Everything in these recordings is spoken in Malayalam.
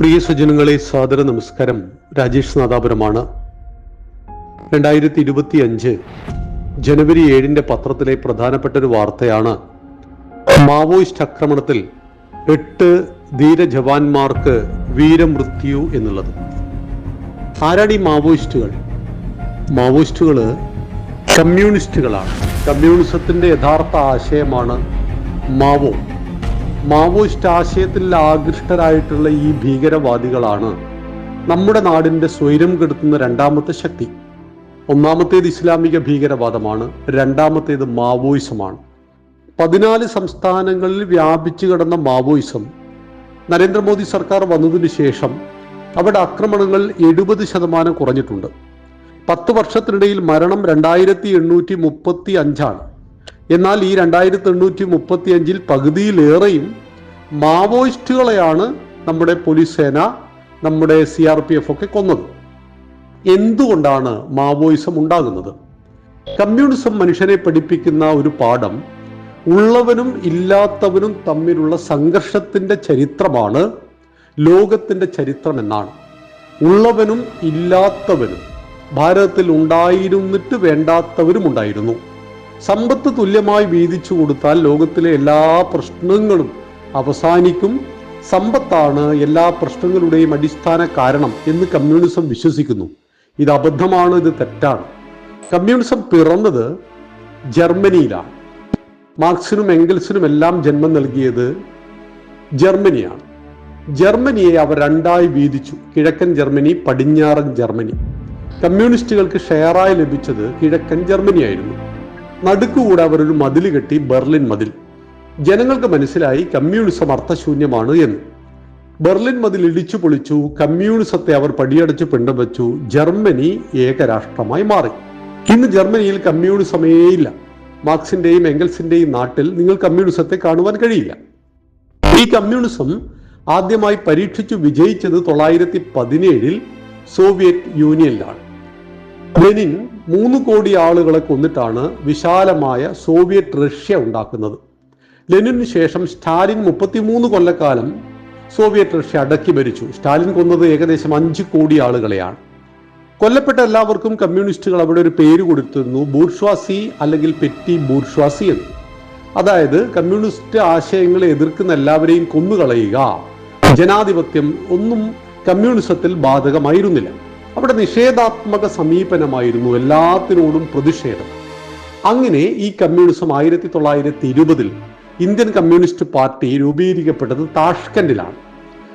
പ്രിയ സജ്ജനങ്ങളെ സാദര നമസ്കാരം. രാജേഷ് നാദാപുരമാണ്. രണ്ടായിരത്തി ഇരുപത്തി അഞ്ച് ജനുവരി ഏഴിന്റെ പത്രത്തിലെ പ്രധാനപ്പെട്ട ഒരു വാർത്തയാണ്. മാവോയിസ്റ്റ് ആക്രമണത്തിൽ എട്ട് ധീര ജവാന്മാർക്ക് വീരമൃത്യു എന്നുള്ളത്. ആരാണ് ഈ മാവോയിസ്റ്റുകൾ? മാവോയിസ്റ്റുകൾ കമ്മ്യൂണിസ്റ്റുകളാണ്. കമ്മ്യൂണിസത്തിന്റെ യഥാർത്ഥ ആശയമാണ് മാവോ. മാവോയിസ്റ്റ് ആശയത്തിൽ ആകൃഷ്ടരായിട്ടുള്ള ഈ ഭീകരവാദികളാണ് നമ്മുടെ നാടിന്റെ സ്വൈരം കെടുത്തുന്ന രണ്ടാമത്തെ ശക്തി. ഒന്നാമത്തേത് ഇസ്ലാമിക ഭീകരവാദമാണ് രണ്ടാമത്തേത് മാവോയിസമാണ്. പതിനാല് സംസ്ഥാനങ്ങളിൽ വ്യാപിച്ചു കിടന്ന മാവോയിസം. നരേന്ദ്രമോദി സർക്കാർ വന്നതിന് ശേഷം അവിടെ ആക്രമണങ്ങൾ എഴുപത് ശതമാനം കുറഞ്ഞിട്ടുണ്ട്. പത്ത് വർഷത്തിനിടയിൽ മരണം രണ്ടായിരത്തി എണ്ണൂറ്റി മുപ്പത്തി അഞ്ചാണ് എന്നാൽ ഈ രണ്ടായിരത്തി എണ്ണൂറ്റി മുപ്പത്തി അഞ്ചിൽ പകുതിയിലേറെയും മാവോയിസ്റ്റുകളെയാണ് നമ്മുടെ പോലീസ് സേന നമ്മുടെ സി ആർ പി എഫ് ഒക്കെ കൊന്നത്. എന്തുകൊണ്ടാണ് മാവോയിസം ഉണ്ടാകുന്നത്? കമ്മ്യൂണിസം മനുഷ്യനെ പഠിപ്പിക്കുന്ന ഒരു പാഠം ഉള്ളവനും ഇല്ലാത്തവനും തമ്മിലുള്ള സംഘർഷത്തിന്റെ ചരിത്രമാണ് ലോകത്തിന്റെ ചരിത്രം എന്നാണ്. ഉള്ളവനും ഇല്ലാത്തവനും ഭാരതത്തിൽ ഉണ്ടായിരുന്നിട്ട് വേണ്ടാത്തവരും ഉണ്ടായിരുന്നു. സമ്പത്ത് തുല്യമായി വീതിച്ചു കൊടുത്താൽ ലോകത്തിലെ എല്ലാ പ്രശ്നങ്ങളും അവസാനിക്കും. സമ്പത്താണ് എല്ലാ പ്രശ്നങ്ങളുടെയും അടിസ്ഥാന കാരണം എന്ന് കമ്മ്യൂണിസം വിശ്വസിക്കുന്നു. ഇത് അബദ്ധമാണ് ഇത് തെറ്റാണ്. കമ്മ്യൂണിസം പിറന്നത് ജർമ്മനിയിലാണ്. മാർക്സിനും എംഗൽസിനും എല്ലാം ജന്മം നൽകിയത് ജർമ്മനിയാണ്. ജർമ്മനിയെ അവർ രണ്ടായി വീതിച്ചു. കിഴക്കൻ ജർമ്മനി പടിഞ്ഞാറൻ ജർമ്മനി. കമ്മ്യൂണിസ്റ്റുകൾക്ക് ഷെയറായി ലഭിച്ചത് കിഴക്കൻ ജർമ്മനിയായിരുന്നു. നടുക്കുകൂടെ അവർ ഒരു മതിൽ കെട്ടി ബെർലിൻ മതിൽ. ജനങ്ങൾക്ക് മനസ്സിലായി കമ്മ്യൂണിസം അർത്ഥശൂന്യമാണ് എന്ന്. ബെർലിൻ മതിൽ ഇടിച്ചു പൊളിച്ചു കമ്മ്യൂണിസത്തെ അവർ പടിയടച്ച് പിണ്ടവച്ചു ജർമ്മനി ഏകരാഷ്ട്രമായി മാറി. ഇന്ന് ജർമ്മനിയിൽ കമ്മ്യൂണിസമേ ഇല്ല. മാർക്സിന്റെയും എംഗൽസിന്റെയും നാട്ടിൽ നിങ്ങൾ കമ്മ്യൂണിസത്തെ കാണുവാൻ കഴിയില്ല. ഈ കമ്മ്യൂണിസം ആദ്യമായി പരീക്ഷിച്ചു വിജയിച്ചത് തൊള്ളായിരത്തി പതിനേഴിൽ സോവിയറ്റ് യൂണിയനിലാണ്. മൂന്ന് കോടി ആളുകളെ കൊന്നിട്ടാണ് വിശാലമായ സോവിയറ്റ് റഷ്യ ഉണ്ടാക്കുന്നത്. ലെനിന് ശേഷം സ്റ്റാലിൻ മുപ്പത്തിമൂന്ന് കൊല്ലക്കാലം സോവിയറ്റ് റഷ്യ അടക്കി ഭരിച്ചു. സ്റ്റാലിൻ കൊന്നത് ഏകദേശം അഞ്ച് കോടി ആളുകളെയാണ്. കൊല്ലപ്പെട്ട എല്ലാവർക്കും കമ്മ്യൂണിസ്റ്റുകൾ അവിടെ ഒരു പേര് കൊടുത്തിരുന്നു ബൂർഷ്വാസി അല്ലെങ്കിൽ പെറ്റി ബൂർഷ്വാസി എന്ന്. അതായത് കമ്മ്യൂണിസ്റ്റ് ആശയങ്ങളെ എതിർക്കുന്ന എല്ലാവരെയും കൊന്നുകളയുക. ജനാധിപത്യം ഒന്നും കമ്മ്യൂണിസത്തിൽ ബാധകമായിരുന്നില്ല. അവിടെ നിഷേധാത്മക സമീപനമായിരുന്നു എല്ലാത്തിനോടും പ്രതിഷേധം. അങ്ങനെ ഈ കമ്മ്യൂണിസം ആയിരത്തി തൊള്ളായിരത്തി ഇരുപതിൽ ഇന്ത്യൻ കമ്മ്യൂണിസ്റ്റ് പാർട്ടി രൂപീകരിക്കപ്പെട്ടത് താഷ്കൻഡിലാണ്.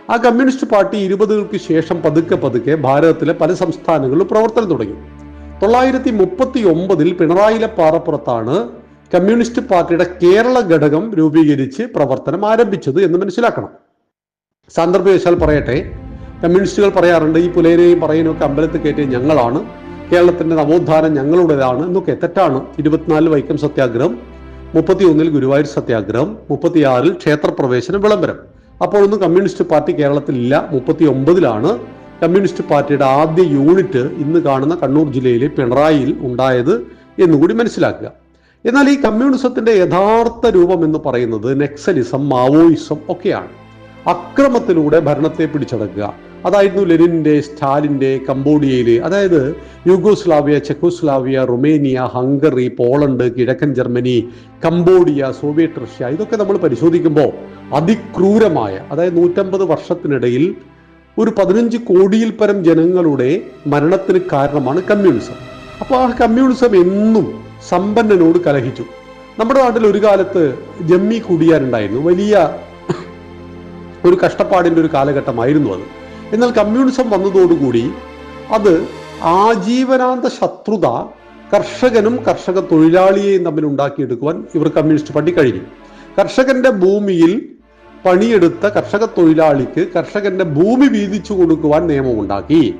ആ കമ്മ്യൂണിസ്റ്റ് പാർട്ടി ഇരുപതുകൾക്ക് ശേഷം പതുക്കെ പതുക്കെ ഭാരതത്തിലെ പല സംസ്ഥാനങ്ങളിലും പ്രവർത്തനം തുടങ്ങി. തൊള്ളായിരത്തി മുപ്പത്തി ഒമ്പതിൽ പിണറായിലെ പാറപ്പുറത്താണ് കമ്മ്യൂണിസ്റ്റ് പാർട്ടിയുടെ കേരള ഘടകം രൂപീകരിച്ച് പ്രവർത്തനം ആരംഭിച്ചത് എന്ന് മനസ്സിലാക്കണം. സന്ദർഭവശാൽ പറയട്ടെ കമ്മ്യൂണിസ്റ്റുകൾ പറയാറുണ്ട് ഈ പറയുന്ന ഒക്കെ അമ്പലത്തിൽ കയറ്റിയ ഞങ്ങളാണ്. കേരളത്തിന്റെ നവോത്ഥാനം ഞങ്ങളുടേതാണ്. എന്നൊക്കെ തെറ്റാണ്. ഇരുപത്തിനാലിൽ വൈക്കം സത്യാഗ്രഹം മുപ്പത്തിയൊന്നിൽ ഗുരുവായൂർ സത്യാഗ്രഹം മുപ്പത്തിയാറിൽ ക്ഷേത്രപ്രവേശനം വിളംബരം. അപ്പോഴൊന്നും കമ്മ്യൂണിസ്റ്റ് പാർട്ടി കേരളത്തിലില്ല. മുപ്പത്തി ഒമ്പതിലാണ് കമ്മ്യൂണിസ്റ്റ് പാർട്ടിയുടെ ആദ്യ യൂണിറ്റ് ഇന്ന് കാണുന്ന കണ്ണൂർ ജില്ലയിലെ പിണറായിയിൽ ഉണ്ടായത് എന്നുകൂടി മനസ്സിലാക്കുക. എന്നാൽ ഈ കമ്മ്യൂണിസത്തിന്റെ യഥാർത്ഥ രൂപം എന്ന് പറയുന്നത് നെക്സലിസം മാവോയിസം ഒക്കെയാണ്. അക്രമത്തിലൂടെ ഭരണത്തെ പിടിച്ചടക്കുക. അതായിരുന്നു ലെനിന്റെ സ്റ്റാലിന്റെ കംബോഡിയയിലെ അതായത് Yugoslavia Czechoslovakia Romania Hungary Poland കിഴക്കൻ ജർമ്മനി കംബോഡിയ സോവിയറ്റ് റഷ്യ ഇതൊക്കെ നമ്മൾ പരിശോധിക്കുമ്പോൾ അതിക്രൂരമായ അതായത് നൂറ്റമ്പത് വർഷത്തിനിടയിൽ ഒരു പതിനഞ്ച് കോടിയിൽ പരം ജനങ്ങളുടെ മരണത്തിന് കാരണമാണ് കമ്മ്യൂണിസം. അപ്പോൾ ആ കമ്മ്യൂണിസം എന്നും സമ്പന്നനോട് കലഹിച്ചു. നമ്മുടെ നാട്ടിൽ ഒരു കാലത്ത് ജമ്മി കുടിയാനുണ്ടായിരുന്നു വലിയ ഒരു കഷ്ടപ്പാടിന്റെ ഒരു കാലഘട്ടമായിരുന്നു അത്. എന്നാൽ കമ്മ്യൂണിസം വന്നതോടുകൂടി അത് ആജീവനാന്ത ശത്രുത കർഷകനും കർഷക തൊഴിലാളിയെയും തമ്മിൽ ഉണ്ടാക്കിയെടുക്കുവാൻ ഇവർ കമ്മ്യൂണിസ്റ്റ് പാർട്ടി കഴിഞ്ഞു. കർഷകന്റെ ഭൂമിയിൽ പണിയെടുത്ത കർഷക തൊഴിലാളിക്ക് കർഷകന്റെ ഭൂമി വീതിച്ചു കൊടുക്കുവാൻ നിയമമുണ്ടാക്കി.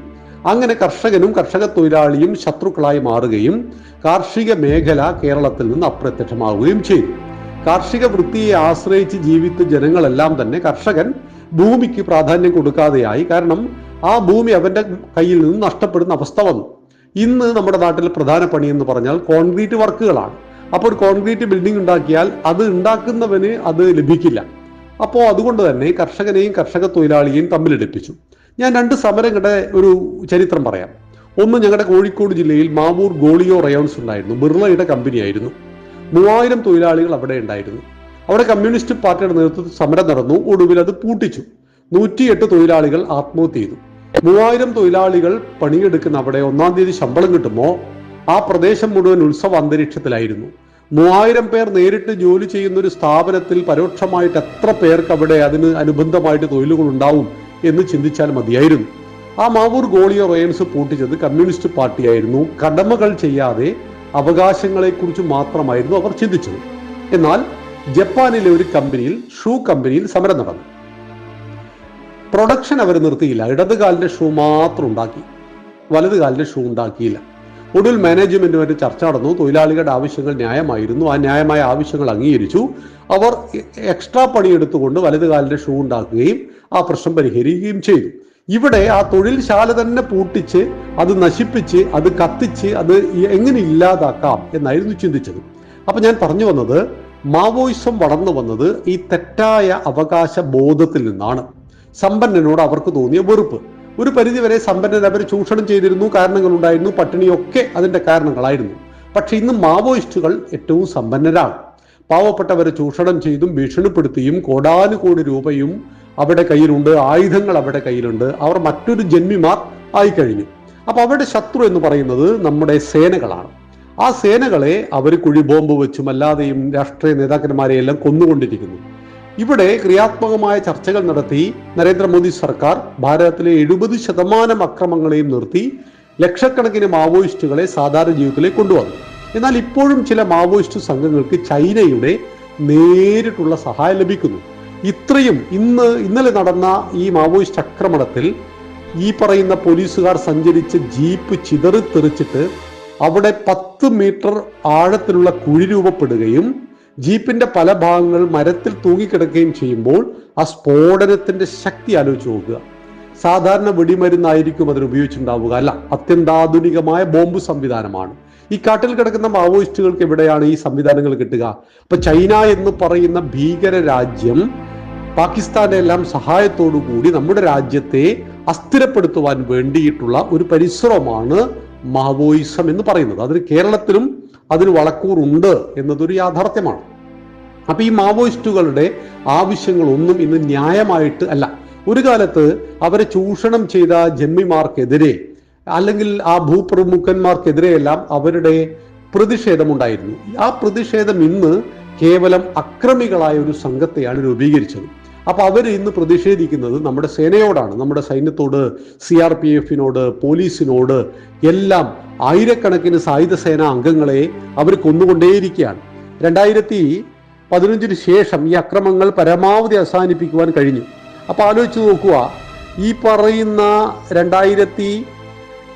അങ്ങനെ കർഷകനും കർഷക തൊഴിലാളിയും ശത്രുക്കളായി മാറുകയും കാർഷിക മേഖല കേരളത്തിൽ നിന്ന് അപ്രത്യക്ഷമാവുകയും ചെയ്തു. കാർഷിക വൃത്തിയെ ആശ്രയിച്ച് ജീവിച്ച ജനങ്ങളെല്ലാം തന്നെ കർഷകൻ ഭൂമിക്ക് പ്രാധാന്യം കൊടുക്കാതെയായി. കാരണം ആ ഭൂമി അവന്റെ കയ്യിൽ നിന്ന് നഷ്ടപ്പെടുന്ന അവസ്ഥ വന്നു. ഇന്ന് നമ്മുടെ നാട്ടിൽ പ്രധാന പണി എന്ന് പറഞ്ഞാൽ കോൺക്രീറ്റ് വർക്കുകളാണ്. അപ്പോൾ ഒരു കോൺക്രീറ്റ് ബിൽഡിംഗ് ഉണ്ടാക്കിയാൽ അത് ഉണ്ടാക്കുന്നവന് അത് ലഭിക്കില്ല. അപ്പോൾ അതുകൊണ്ട് തന്നെ കർഷകനെയും കർഷക തൊഴിലാളിയെയും തമ്മിലെടുപ്പിച്ചു ഞാൻ രണ്ട് സമരങ്ങളുടെ ഒരു ചരിത്രം പറയാം. ഒന്ന് ഞങ്ങളുടെ കോഴിക്കോട് ജില്ലയിൽ മാവൂർ ഗോളിയോ റയോൺസ് ഉണ്ടായിരുന്നു. ബിർളയുടെ കമ്പനിയായിരുന്നു. മൂവായിരം തൊഴിലാളികൾ അവിടെ ഉണ്ടായിരുന്നു. അവിടെ കമ്മ്യൂണിസ്റ്റ് പാർട്ടിയുടെ നേതൃത്വത്തിൽ സമരം നടന്നു. ഒടുവിൽ അത് പൂട്ടിച്ചു. നൂറ്റിയെട്ട് തൊഴിലാളികൾ ആത്മഹത്യ ചെയ്തു. മൂവായിരം തൊഴിലാളികൾ പണിയെടുക്കുന്ന അവിടെ ഒന്നാം തീയതി ശമ്പളം കിട്ടുമോ? ആ പ്രദേശം മുഴുവൻ ഉത്സവ അന്തരീക്ഷത്തിലായിരുന്നു. മൂവായിരം പേർ നേരിട്ട് ജോലി ചെയ്യുന്ന ഒരു സ്ഥാപനത്തിൽ പരോക്ഷമായിട്ട് എത്ര പേർക്ക് അവിടെ അതിന് അനുബന്ധമായിട്ട് തൊഴിലുകൾ ഉണ്ടാവും എന്ന് ചിന്തിച്ചാൽ മതിയായിരുന്നു. ആ മാവൂർ ഗോളിയ റയൻസ് പൂട്ടിച്ചത് കമ്മ്യൂണിസ്റ്റ് പാർട്ടിയായിരുന്നു. കടമകൾ ചെയ്യാതെ അവകാശങ്ങളെക്കുറിച്ച് മാത്രമായിരുന്നു അവർ ചിന്തിച്ചത്. എന്നാൽ ജപ്പാനിലെ ഒരു കമ്പനിയിൽ ഷൂ കമ്പനിയിൽ സമരം നടന്നു. പ്രൊഡക്ഷൻ അവർ നിർത്തിയില്ല. ഇടത് കാലിന്റെ ഷൂ മാത്രം ഉണ്ടാക്കി. വലത് കാലിന്റെ ഷൂ ഉണ്ടാക്കിയില്ല. ഒടുവിൽ മാനേജ്മെന്റുമായിട്ട് ചർച്ച നടന്നു. തൊഴിലാളികളുടെ ആവശ്യങ്ങൾ ന്യായമായിരുന്നു. ആ ന്യായമായ ആവശ്യങ്ങൾ അംഗീകരിച്ചു. അവർ എക്സ്ട്രാ പണിയെടുത്തുകൊണ്ട് വലത് കാലിന്റെ ഷൂ ഉണ്ടാക്കുകയും ആ പ്രശ്നം പരിഹരിക്കുകയും ചെയ്തു. ഇവിടെ ആ തൊഴിൽശാല തന്നെ പൂട്ടിച്ച് അത് നശിപ്പിച്ച് അത് കത്തിച്ച് അത് എങ്ങനെ ഇല്ലാതാക്കാം എന്നായിരുന്നു ചിന്തിച്ചത്. അപ്പൊ ഞാൻ പറഞ്ഞു വന്നത് മാവോയിസം വളർന്നു വന്നത് ഈ തെറ്റായ അവകാശ ബോധത്തിൽ നിന്നാണ്. സമ്പന്നനോട് അവർക്ക് തോന്നിയ വെറുപ്പ്. ഒരു പരിധിവരെ സമ്പന്നൻ അവർ ചൂഷണം ചെയ്തിരുന്നു കാരണങ്ങൾ ഉണ്ടായിരുന്നു പട്ടിണിയൊക്കെ അതിന്റെ കാരണങ്ങളായിരുന്നു. പക്ഷെ ഇന്ന് മാവോയിസ്റ്റുകൾ ഏറ്റവും സമ്പന്നരാണ്. പാവപ്പെട്ടവരെ ചൂഷണം ചെയ്തും ഭീഷണിപ്പെടുത്തിയും കോടാനുകോടി രൂപയും അവരുടെ കയ്യിലുണ്ട് ആയുധങ്ങൾ അവരുടെ കയ്യിലുണ്ട്. അവർ മറ്റൊരു ജന്മിമാർ ആയിക്കഴിഞ്ഞു. അപ്പൊ അവരുടെ ശത്രു എന്ന് പറയുന്നത് നമ്മുടെ സേനകളാണ്. ആ സേനകളെ അവർ കുഴിബോംബ് വെച്ചും അല്ലാതെയും രാഷ്ട്രീയ നേതാക്കന്മാരെ എല്ലാം കൊന്നുകൊണ്ടിരിക്കുന്നു. ഇവിടെ ക്രിയാത്മകമായ ചർച്ചകൾ നടത്തി നരേന്ദ്രമോദി സർക്കാർ ഭാരതത്തിലെ എഴുപത് ശതമാനം അക്രമങ്ങളെയും നിർത്തി ലക്ഷക്കണക്കിന് മാവോയിസ്റ്റുകളെ സാധാരണ ജീവിതത്തിലേക്ക് കൊണ്ടുവന്നു. എന്നാൽ ഇപ്പോഴും ചില മാവോയിസ്റ്റ് സംഘങ്ങൾക്ക് ചൈനയുടെ നേരിട്ടുള്ള സഹായം ലഭിക്കുന്നു. ഇത്രയും ഇന്ന് ഇന്നലെ നടന്ന ഈ മാവോയിസ്റ്റ് ആക്രമണത്തിൽ ഈ പറയുന്ന പോലീസുകാർ സഞ്ചരിച്ച ജീപ്പ് ചിതറിത്തെറിച്ചിട്ട് അവിടെ പത്ത് മീറ്റർ ആഴത്തിലുള്ള കുഴി രൂപപ്പെടുകയും ജീപ്പിന്റെ പല ഭാഗങ്ങൾ മരത്തിൽ തൂങ്ങിക്കിടക്കുകയും ചെയ്യുമ്പോൾ ആ സ്ഫോടനത്തിന്റെ ശക്തി ആലോചിച്ച് നോക്കുക. സാധാരണ വെടിമരുന്നായിരിക്കും അതിന് ഉപയോഗിച്ചിട്ടുണ്ടാവുക. അല്ല അത്യന്താധുനികമായ ബോംബ് സംവിധാനമാണ്. ഈ കാട്ടിൽ കിടക്കുന്ന മാവോയിസ്റ്റുകൾക്ക് എവിടെയാണ് ഈ സംവിധാനങ്ങൾ കിട്ടുക? അപ്പൊ ചൈന എന്ന് പറയുന്ന ഭീകര രാജ്യം പാകിസ്ഥാന്റെ എല്ലാം സഹായത്തോടു കൂടി നമ്മുടെ രാജ്യത്തെ അസ്ഥിരപ്പെടുത്തുവാൻ വേണ്ടിയിട്ടുള്ള ഒരു പരിശ്രമമാണ് മാവോയിസം എന്ന് പറയുന്നത്. അതിന് കേരളത്തിലും അതിന് വളക്കൂറുണ്ട് എന്നതൊരു യാഥാർത്ഥ്യമാണ്. അപ്പൊ ഈ മാവോയിസ്റ്റുകളുടെ ആവശ്യങ്ങളൊന്നും ഇന്ന് ന്യായമായിട്ട് അല്ല. ഒരു കാലത്ത് അവരെ ചൂഷണം ചെയ്ത ജന്മിമാർക്കെതിരെ അല്ലെങ്കിൽ ആ ഭൂപ്രമുഖന്മാർക്കെതിരെയെല്ലാം അവരുടെ പ്രതിഷേധമുണ്ടായിരുന്നു. ആ പ്രതിഷേധം ഇന്ന് കേവലം അക്രമികളായ ഒരു സംഘത്തെയാണ് രൂപീകരിച്ചത്. അപ്പൊ അവർ ഇന്ന് പ്രതിഷേധിക്കുന്നത് നമ്മുടെ സേനയോടാണ്. നമ്മുടെ സൈന്യത്തോട് സി ആർ പി എഫിനോട് പോലീസിനോട് എല്ലാം ആയിരക്കണക്കിന് സായുധ സേന അംഗങ്ങളെ അവർ കൊന്നുകൊണ്ടേയിരിക്കുകയാണ്. രണ്ടായിരത്തി പതിനഞ്ചിന് ശേഷം ഈ അക്രമങ്ങൾ പരമാവധി അവസാനിപ്പിക്കുവാൻ കഴിഞ്ഞു. അപ്പൊ ആലോചിച്ച് നോക്കുക ഈ പറയുന്ന രണ്ടായിരത്തി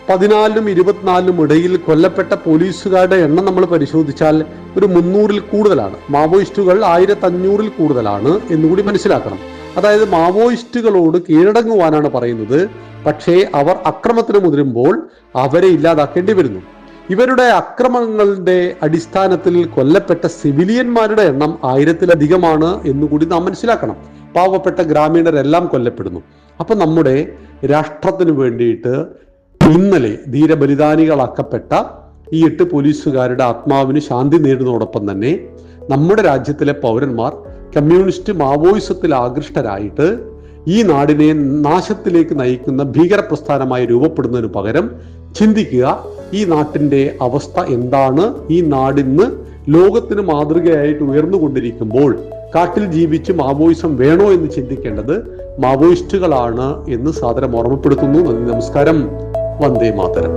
പതിനാലിനും ഇരുപത്തിനാലിനും ഇടയിൽ കൊല്ലപ്പെട്ട പോലീസുകാരുടെ എണ്ണം നമ്മൾ പരിശോധിച്ചാൽ ഒരു മുന്നൂറിൽ കൂടുതലാണ്. മാവോയിസ്റ്റുകൾ ആയിരത്തി അഞ്ഞൂറിൽ കൂടുതലാണ് എന്നുകൂടി മനസ്സിലാക്കണം. അതായത് മാവോയിസ്റ്റുകളോട് കീഴടങ്ങുവാനാണ് പറയുന്നത്. പക്ഷേ അവർ അക്രമത്തിന് മുതിരുമ്പോൾ അവരെ ഇല്ലാതാക്കേണ്ടി വരുന്നു. ഇവരുടെ അക്രമങ്ങളുടെ അടിസ്ഥാനത്തിൽ കൊല്ലപ്പെട്ട സിവിലിയന്മാരുടെ എണ്ണം ആയിരത്തിലധികമാണ് എന്നുകൂടി നാം മനസ്സിലാക്കണം. പാവപ്പെട്ട ഗ്രാമീണരെല്ലാം കൊല്ലപ്പെടുന്നു. അപ്പൊ നമ്മുടെ രാഷ്ട്രത്തിന് വേണ്ടിയിട്ട് ഇന്നലെ ധീരബലിദാനികളാക്കപ്പെട്ട ഈ എട്ട് പോലീസുകാരുടെ ആത്മാവിന് ശാന്തി നേടുന്നതോടൊപ്പം തന്നെ നമ്മുടെ രാജ്യത്തിലെ പൗരന്മാർ കമ്മ്യൂണിസ്റ്റ് മാവോയിസത്തിൽ ആകൃഷ്ടരായിട്ട് ഈ നാടിനെ നാശത്തിലേക്ക് നയിക്കുന്ന ഭീകര പ്രസ്ഥാനമായി രൂപപ്പെടുന്നതിന് പകരം ചിന്തിക്കുക ഈ നാട്ടിന്റെ അവസ്ഥ എന്താണ്? ഈ നാടിന്ന് ലോകത്തിന് മാതൃകയായിട്ട് ഉയർന്നുകൊണ്ടിരിക്കുമ്പോൾ കാട്ടിൽ ജീവിച്ച് മാവോയിസം വേണോ എന്ന് ചിന്തിക്കേണ്ടത് മാവോയിസ്റ്റുകളാണ് എന്ന് സാദരം ഓർമ്മപ്പെടുത്തുന്നു. നന്ദി നമസ്കാരം. വന്ദേ മാതരം.